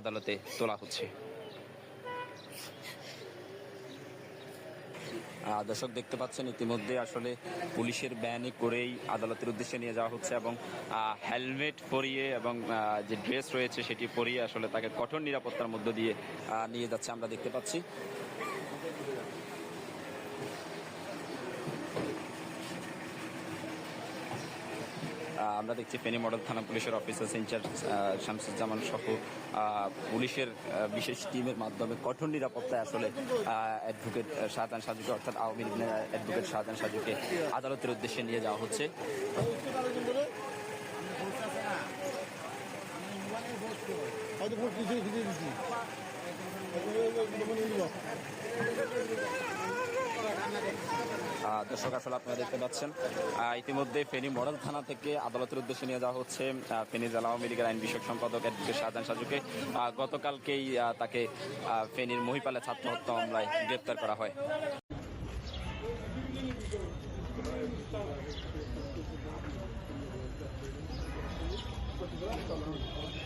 আদালতে তোলা হচ্ছে। দর্শক দেখতে পাচ্ছেন, ইতিমধ্যে আসলে পুলিশের ব্যানে করেই আদালতের উদ্দেশ্যে নিয়ে যাওয়া হচ্ছে এবং হেলমেট পরিয়ে এবং যে ড্রেস রয়েছে সেটি পরিয়ে আসলে তাকে কঠোর নিরাপত্তার মধ্য দিয়ে নিয়ে যাচ্ছে আমরা দেখতে পাচ্ছি। আমরা দেখছি ফেনী মডেল থানা পুলিশের অফিসার ইনচার্জ শামসুজ্জামান সহ পুলিশের বিশেষ টিমের মাধ্যমে কঠোর নিরাপত্তায় আসলে অ্যাডভোকেট শাহজাহান সাজুকে, অর্থাৎ আওয়ামী লীগের অ্যাডভোকেট শাহজাহান সাজুকে আদালতের উদ্দেশ্যে নিয়ে যাওয়া হচ্ছে। দর্শক, আসলে আপনারা দেখতে পাচ্ছেন ইতিমধ্যে ফেনী মডেল থানা থেকে আদালতের উদ্দেশ্যে নিয়ে যাওয়া হচ্ছে ফেনী জেলা আওয়ামী লীগের আইন বিষয়ক সম্পাদক অ্যাডভোকেট শাহজাহান সাজুকে। গতকালকেই তাকে ফেনীর মহিপালে ছাত্র হত্যা মামলায় গ্রেপ্তার করা হয়। Thank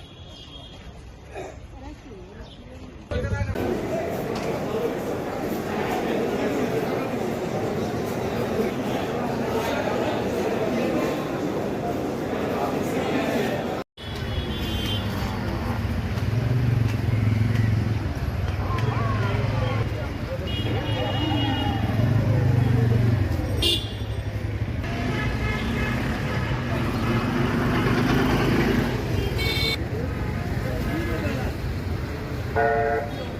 are